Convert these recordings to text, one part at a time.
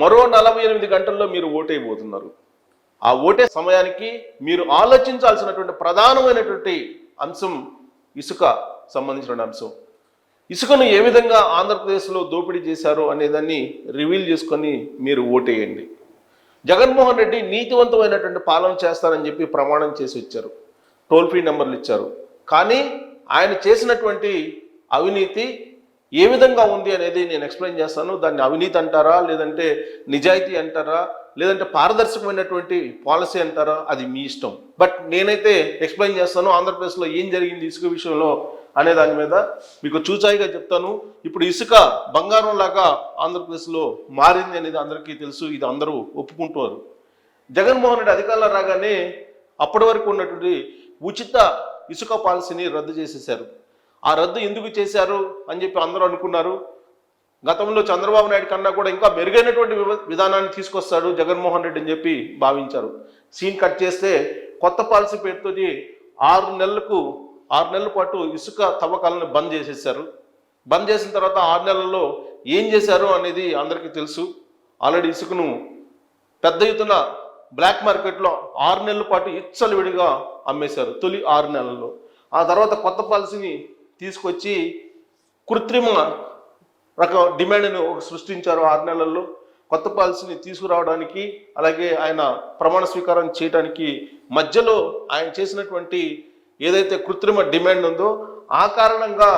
మరో నలభై ఎనిమిది గంటల్లో మీరు ఓటైపోతున్నారు. ఆ ఓటే సమయానికి మీరు ఆలోచించాల్సినటువంటి ప్రధానమైనటువంటి అంశం ఇసుక సంబంధించిన అంశం. ఇసుకను ఏ విధంగా ఆంధ్రప్రదేశ్లో దోపిడీ చేశారు అనేదాన్ని రివీల్ చేసుకొని మీరు ఓటేయండి. జగన్మోహన్ రెడ్డి నీతివంతమైనటువంటి పాలన చేస్తారని చెప్పి ప్రమాణం చేసి వచ్చారు. టోల్ ఫ్రీ నెంబర్లు ఇచ్చారు. కానీ ఆయన చేసినటువంటి అవినీతి ఏ విధంగా ఉంది అనేది నేను ఎక్స్ప్లెయిన్ చేస్తాను. దాన్ని అవినీతి అంటారా లేదంటే నిజాయితీ అంటారా లేదంటే పారదర్శకమైనటువంటి పాలసీ అంటారా అది మీ ఇష్టం. బట్ నేనైతే ఎక్స్ప్లెయిన్ చేస్తాను ఆంధ్రప్రదేశ్లో ఏం జరిగింది ఇసుక విషయంలో అనే దాని మీద మీకు చూచాయిగా చెప్తాను. ఇప్పుడు ఇసుక బంగారం లాగా ఆంధ్రప్రదేశ్లో మారింది అనేది అందరికీ తెలుసు ఇది అందరూ ఒప్పుకుంటారు. జగన్మోహన్ రెడ్డి అధికారంలో రాగానే అప్పటి వరకు ఉన్నటువంటి ఉచిత ఇసుక పాలసీని రద్దు చేసేశారు. ఆ రద్దు ఎందుకు చేశారు అని చెప్పి అందరూ అనుకున్నారు. గతంలో చంద్రబాబు నాయుడు కన్నా కూడా ఇంకా మెరుగైనటువంటి విధానాన్ని తీసుకొస్తాడు జగన్మోహన్ రెడ్డి అని చెప్పి భావించారు. సీన్ కట్ చేస్తే కొత్త పాలసీ పేరుతోటి ఆరు నెలలకు ఆరు నెలల పాటు ఇసుక తవ్వకాలను బంద్ చేసేసారు బంద్ చేసిన తర్వాత ఆరు నెలల్లో ఏం చేశారు అనేది అందరికీ తెలుసు. ఆల్రెడీ ఇసుకను పెద్ద ఎత్తున బ్లాక్ మార్కెట్లో ఆరు నెలల పాటు ఇచ్చలవిడిగా అమ్మేశారు తొలి ఆరు నెలల్లో. ఆ తర్వాత కొత్త పాలసీని తీసుకొచ్చి కృత్రిమ రకం డిమాండ్ను ఒక సృష్టించారు ఆరు నెలల్లో. కొత్త పాలసీని తీసుకురావడానికి అలాగే ఆయన ప్రమాణ స్వీకారం చేయడానికి మధ్యలో ఆయన చేసినటువంటి ఏదైతే కృత్రిమ డిమాండ్ ఉందో ఆ కారణంగా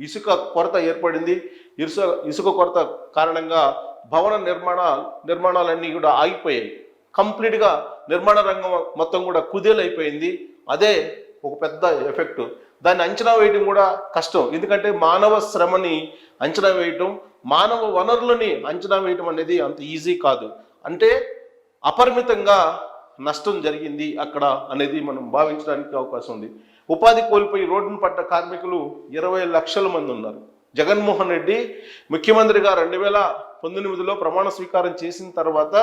ఇసుక కొరత ఏర్పడింది. ఇసుక ఇసుక కొరత కారణంగా భవన నిర్మాణ నిర్మాణాలన్నీ కూడా ఆగిపోయాయి. కంప్లీట్గా నిర్మాణ రంగం మొత్తం కూడా కుదేలైపోయింది. అదే ఒక పెద్ద ఎఫెక్ట్. దాన్ని అంచనా వేయడం కూడా కష్టం. ఎందుకంటే మానవ శ్రమని అంచనా వేయటం మానవ వనరులని అంచనా వేయటం అనేది అంత ఈజీ కాదు. అంటే అపరిమితంగా నష్టం జరిగింది అక్కడ అనేది మనం భావించడానికి అవకాశం ఉంది. ఉపాధి కోల్పోయి రోడ్డును పడ్డ కార్మికులు ఇరవై లక్షల మంది ఉన్నారు. జగన్మోహన్ రెడ్డి ముఖ్యమంత్రిగా రెండు వేల పంతొమ్మిదిలో ప్రమాణ స్వీకారం చేసిన తర్వాత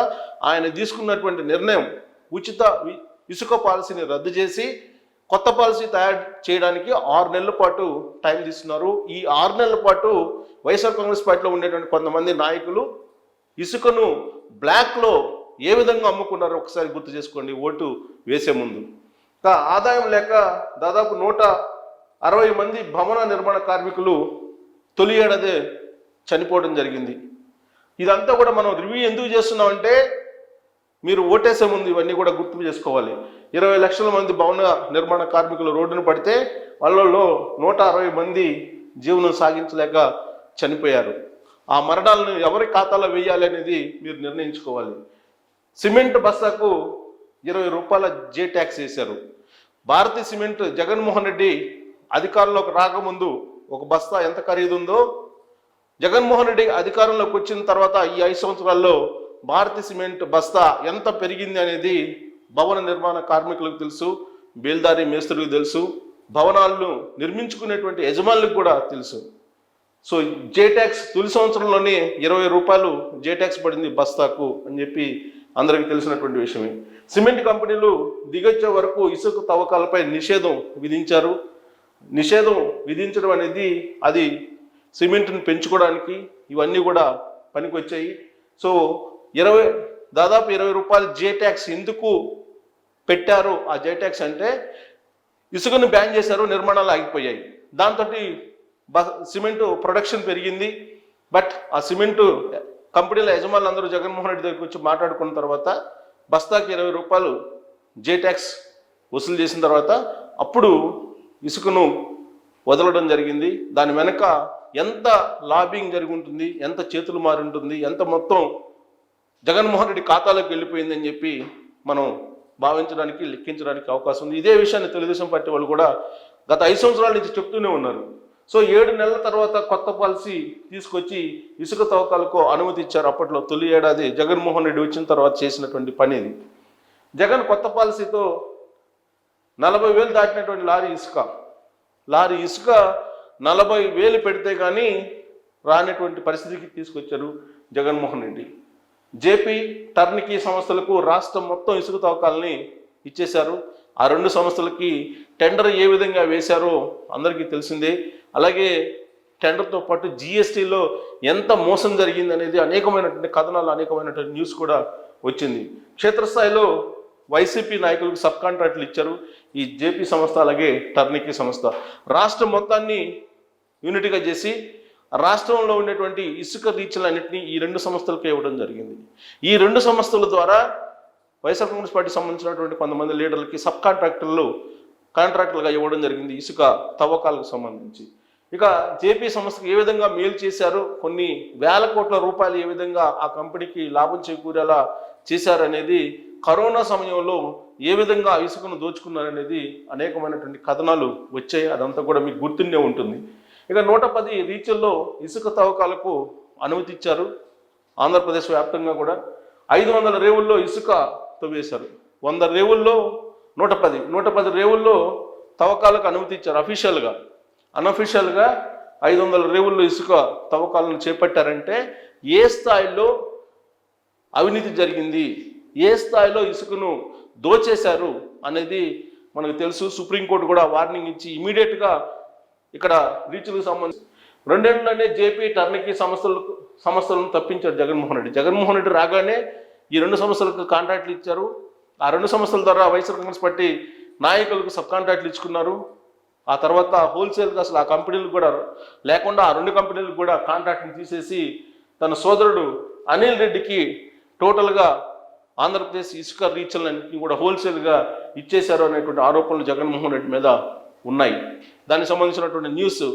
ఆయన తీసుకున్నటువంటి నిర్ణయం ఉచిత వి- ఇసుక పాలసీని రద్దు చేసి కొత్త పాలసీ తయారు చేయడానికి ఆరు నెలల పాటు టైం తీస్తున్నారు. ఈ ఆరు నెలల పాటు వైఎస్ఆర్ కాంగ్రెస్ పార్టీలో ఉండేటువంటి కొంతమంది నాయకులు ఇసుకను బ్లాక్లో ఏ విధంగా అమ్ముకున్నారో ఒకసారి గుర్తు చేసుకోండి. ఓటు వేసే ముందు. ఆదాయం లేక దాదాపు నూట అరవై మంది భవన నిర్మాణ కార్మికులు తొలి ఏడాది చనిపోవడం జరిగింది. ఇదంతా కూడా మనం రివ్యూ ఎందుకు చేస్తున్నామంటే మీరు ఓటేసే ముందు ఇవన్నీ కూడా గుర్తు చేసుకోవాలి. ఇరవై లక్షల మంది భవన నిర్మాణ కార్మికులు రోడ్డును పడితే వాళ్ళలో నూట అరవై మంది జీవనం సాగించలేక చనిపోయారు. ఆ మరణాలను ఎవరి ఖాతాలో వేయాలి అనేది మీరు నిర్ణయించుకోవాలి. సిమెంట్ బస్తాకు ఇరవై రూపాయల జే ట్యాక్స్ వేశారు. భారతీయ సిమెంట్ జగన్మోహన్ రెడ్డి అధికారంలోకి రాకముందు ఒక బస్తా ఎంత ఖరీదుందో జగన్మోహన్ రెడ్డి అధికారంలోకి వచ్చిన తర్వాత ఈ ఐదు సంవత్సరాల్లో భారతి సిమెంట్ బస్తా ఎంత పెరిగింది అనేది భవన నిర్మాణ కార్మికులకు తెలుసు బేల్దారి మేస్త్రులకు తెలుసు భవనాలను నిర్మించుకునేటువంటి యజమానులకు కూడా తెలుసు. సో జే ట్యాక్స్ తొలి సంవత్సరంలోనే ఇరవై రూపాయలు జే ట్యాక్స్ పడింది బస్తాకు అని చెప్పి అందరికీ తెలిసినటువంటి విషయమే. సిమెంట్ కంపెనీలు దిగొచ్చే వరకు ఇసుక తవ్వకాలపై నిషేధం విధించారు. నిషేధం విధించడం అనేది అది సిమెంట్ని పెంచుకోవడానికి ఇవన్నీ కూడా పనికి వచ్చాయి సో ఇరవై దాదాపు ఇరవై రూపాయలు జే ట్యాక్స్ ఎందుకు పెట్టారు? ఆ జే ట్యాక్స్ అంటే ఇసుకను బ్యాన్ చేశారు నిర్మాణాలు ఆగిపోయాయి. దాంతో సిమెంట్ ప్రొడక్షన్ పెరిగింది. బట్ ఆ సిమెంటు కంపెనీల యజమానులు అందరూ జగన్మోహన్ రెడ్డి దగ్గరికి వచ్చి మాట్లాడుకున్న తర్వాత బస్తాకి ఇరవై రూపాయలు జే ట్యాక్స్ వసూలు చేసిన తర్వాత అప్పుడు ఇసుకను వదలడం జరిగింది. దాని వెనక ఎంత లాబింగ్ జరిగి ఉంటుంది ఎంత చేతులు మారి ఉంటుంది ఎంత మొత్తం జగన్మోహన్ రెడ్డి ఖాతాలోకి వెళ్ళిపోయిందని చెప్పి మనం భావించడానికి లెక్కించడానికి అవకాశం ఉంది. ఇదే విషయాన్ని తెలుగుదేశం పార్టీ వాళ్ళు కూడా గత ఐదు సంవత్సరాల నుంచి చెప్తూనే ఉన్నారు. సో ఏడు నెలల తర్వాత కొత్త పాలసీ తీసుకొచ్చి ఇసుక తవ్వకాలకు అనుమతి ఇచ్చారు. అప్పట్లో తొలి ఏడాది జగన్మోహన్ రెడ్డి వచ్చిన తర్వాత చేసినటువంటి పని ఇది. జగన్ కొత్త పాలసీతో నలభై వేలు దాటినటువంటి లారీ ఇసుక. లారీ ఇసుక నలభై వేలు పెడితే కానీ రానటువంటి పరిస్థితికి తీసుకొచ్చారు జగన్మోహన్ రెడ్డి. జేపీ టర్నికీ సంస్థలకు రాష్ట్రం మొత్తం ఇసుక తవ్వకాలని ఇచ్చేశారు. ఆ రెండు సంస్థలకి టెండర్ ఏ విధంగా వేశారో అందరికీ తెలిసిందే. అలాగే టెండర్తో పాటు జిఎస్టీలో ఎంత మోసం జరిగింది అనేది అనేకమైనటువంటి కథనాలు అనేకమైనటువంటి న్యూస్ కూడా వచ్చింది. క్షేత్రస్థాయిలో వైసీపీ నాయకులకు సబ్ కాంట్రాక్ట్లు ఇచ్చారు. ఈ జేపీ సంస్థ అలాగే టర్నికీ సంస్థ. రాష్ట్రం మొత్తాన్ని యూనిట్గా చేసి రాష్ట్రంలో ఉండేటువంటి ఇసుక రీచ్లన్నింటినీ ఈ రెండు సంస్థలకు ఇవ్వడం జరిగింది. ఈ రెండు సంస్థల ద్వారా వైఎస్ఆర్ కాంగ్రెస్ పార్టీకి సంబంధించినటువంటి కొంతమంది లీడర్లకి సబ్ కాంట్రాక్టర్లు కాంట్రాక్టులుగా ఇవ్వడం జరిగింది ఇసుక తవ్వకాలకు సంబంధించి. ఇక జేపీ సంస్థకు ఏ విధంగా మేలు చేశారు కొన్ని వేల కోట్ల రూపాయలు ఏ విధంగా ఆ కంపెనీకి లాభం చేకూరేలా చేశారనేది కరోనా సమయంలో ఏ విధంగా ఆ ఇసుకను దోచుకున్నారనేది అనేకమైనటువంటి కథనాలు వచ్చాయి. అదంతా కూడా మీకు గుర్తుండే ఉంటుంది. ఇక నూట పది రీచుల్లో ఇసుక తవ్వకాలకు అనుమతి ఇచ్చారు. ఆంధ్రప్రదేశ్ వ్యాప్తంగా కూడా ఐదు వందల రేవుల్లో ఇసుక తవ్వేశారు. వంద రేవుల్లో నూట పది నూట పది రేవుల్లో తవ్వకాలకు అనుమతి ఇచ్చారు అఫీషియల్గా. అన్అఫీషియల్గా ఐదు వందల రేవుల్లో ఇసుక తవ్వకాలను చేపట్టారంటే ఏ స్థాయిలో అవినీతి జరిగింది ఏ స్థాయిలో ఇసుకను దోచేశారు అనేది మనకు తెలుసు. సుప్రీంకోర్టు కూడా వార్నింగ్ ఇచ్చి ఇమీడియట్గా ఇక్కడ రీచ్లకు సంబంధించి రెండేళ్ళనే జేపీ టర్నికీ సంస్థలకు సంస్థలను తప్పించారు జగన్మోహన్ రెడ్డి. జగన్మోహన్ రెడ్డి రాగానే ఈ రెండు సంస్థలకు కాంట్రాక్ట్లు ఇచ్చారు. ఆ రెండు సంస్థల ద్వారా వైఎస్ఆర్ కాంగ్రెస్ పార్టీ నాయకులకు సబ్ కాంట్రాక్ట్లు ఇచ్చుకున్నారు. ఆ తర్వాత హోల్సేల్గా అసలు ఆ కంపెనీలు కూడా లేకుండా ఆ రెండు కంపెనీలకు కూడా కాంట్రాక్ట్ని తీసేసి తన సోదరుడు అనిల్ రెడ్డికి టోటల్గా ఆంధ్రప్రదేశ్ ఇసుక రీచ్లన్నింటినీ కూడా హోల్సేల్గా ఇచ్చేశారు అనేటువంటి ఆరోపణలు జగన్మోహన్ రెడ్డి మీద ఉన్నాయి. దానికి సంబంధించినటువంటి న్యూస్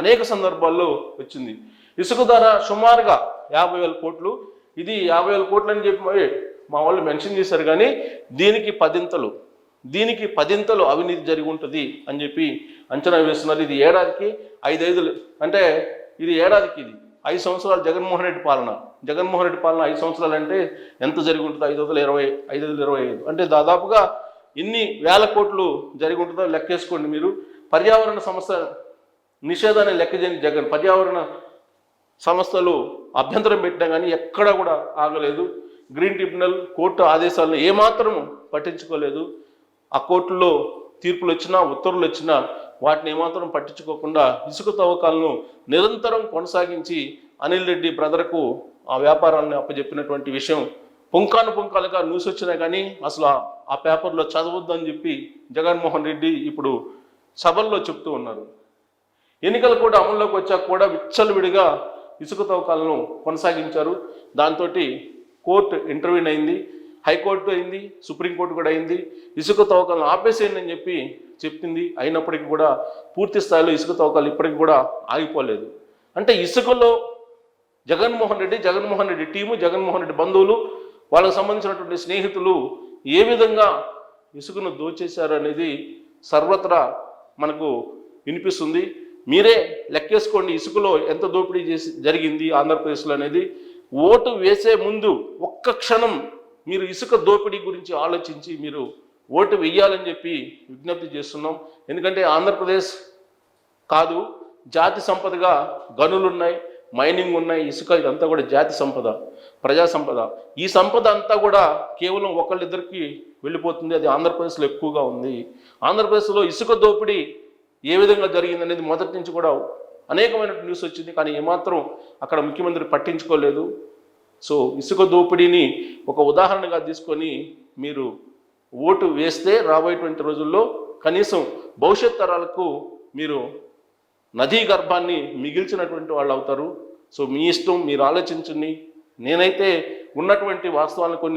అనేక సందర్భాల్లో వచ్చింది. ఇసుక ధర సుమారుగా యాభై వేల కోట్లు. ఇది యాభై వేల కోట్లు అని చెప్పి మా వాళ్ళు మెన్షన్ చేశారు కానీ దీనికి పదింతలు దీనికి పదింతలు అవినీతి జరిగి ఉంటుంది అని చెప్పి అంచనా వేస్తున్నారు. ఇది ఏడాదికి ఐదైదులు అంటే ఇది ఏడాదికి ఇది. ఐదు సంవత్సరాలు జగన్మోహన్ రెడ్డి పాలన. జగన్మోహన్ రెడ్డి పాలన ఐదు సంవత్సరాలు అంటే ఎంత జరిగి ఉంటుంది ఐదు వందల ఇరవై ఐదు వందల ఇరవై ఐదు. అంటే దాదాపుగా ఇన్ని వేల కోట్లు జరిగి ఉంటుందో లెక్కేసుకోండి మీరు. పర్యావరణ సమస్య నిషేధాన్ని లెక్క చేయని జగన్ పర్యావరణ సంస్థలు అభ్యంతరం పెట్టినా కానీ ఎక్కడా కూడా ఆగలేదు. గ్రీన్ ట్రిబ్యునల్ కోర్టు ఆదేశాలను ఏమాత్రం పట్టించుకోలేదు. ఆ కోర్టులో తీర్పులు వచ్చినా ఉత్తర్వులు వచ్చినా వాటిని ఏమాత్రం పట్టించుకోకుండా ఇసుక తవ్వకాలను నిరంతరం కొనసాగించి అనిల్ రెడ్డి బ్రదర్కు ఆ వ్యాపారాలను అప్పచెప్పినటువంటి విషయం పుంకాను పుంకాలుగా న్యూస్ వచ్చినా కానీ అసలు ఆ- ఆ పేపర్లో చదవద్దని చెప్పి జగన్మోహన్ రెడ్డి ఇప్పుడు సభల్లో చెప్తూ ఉన్నారు. ఎన్నికలు కూడా అమల్లోకి వచ్చాక కూడా విచ్చలవిడిగా ఇసుక తవ్వకాలను కొనసాగించారు. దాంతో కోర్టు ఇంటర్వ్యూన్ అయింది హైకోర్టు అయింది సుప్రీంకోర్టు కూడా అయింది. ఇసుక తవ్వకాలను ఆపేసేయండి అని చెప్పి చెప్పింది. అయినప్పటికీ కూడా పూర్తి స్థాయిలో ఇసుక తవ్వకాలు ఇప్పటికి కూడా ఆగిపోలేదు. అంటే ఇసుకలో జగన్మోహన్ రెడ్డి జగన్మోహన్ రెడ్డి టీము జగన్మోహన్ రెడ్డి బంధువులు వాళ్ళకు సంబంధించినటువంటి స్నేహితులు ఏ విధంగా ఇసుకను దోచేశారు అనేది సర్వత్రా మనకు వినిపిస్తుంది. మీరే లెక్కేసుకోండి ఇసుకలో ఎంత దోపిడీ చేసి జరిగింది ఆంధ్రప్రదేశ్లో అనేది. ఓటు వేసే ముందు ఒక్క క్షణం మీరు ఇసుక దోపిడీ గురించి ఆలోచించి మీరు ఓటు వెయ్యాలని చెప్పి విజ్ఞప్తి చేస్తున్నాం. ఎందుకంటే ఆంధ్రప్రదేశ్ కాదు జాతి సంపదగా గనులు ఉన్నాయి మైనింగ్ ఉన్నాయి ఇసుక ఇదంతా కూడా జాతి సంపద ప్రజా సంపద. ఈ సంపద అంతా కూడా కేవలం ఒకళ్ళిద్దరికి వెళ్ళిపోతుంది. అది ఆంధ్రప్రదేశ్లో ఎక్కువగా ఉంది. ఆంధ్రప్రదేశ్లో ఇసుక దోపిడీ ఏ విధంగా జరిగింది అనేది మొదటి నుంచి కూడా అనేకమైన న్యూస్ వచ్చింది. కానీ ఏమాత్రం అక్కడ ముఖ్యమంత్రి పట్టించుకోలేదు. సో ఇసుక దోపిడీని ఒక ఉదాహరణగా తీసుకొని మీరు ఓటు వేస్తే రాబోయేటువంటి రోజుల్లో కనీసం భవిష్యత్ తరాలకు మీరు నదీ గర్భాన్ని మిగిల్చినటువంటి వాళ్ళు అవుతారు. సో మీ ఇష్టం మీరు ఆలోచించండి. నేనైతే ఉన్నటువంటి వాస్తవాలను కొన్ని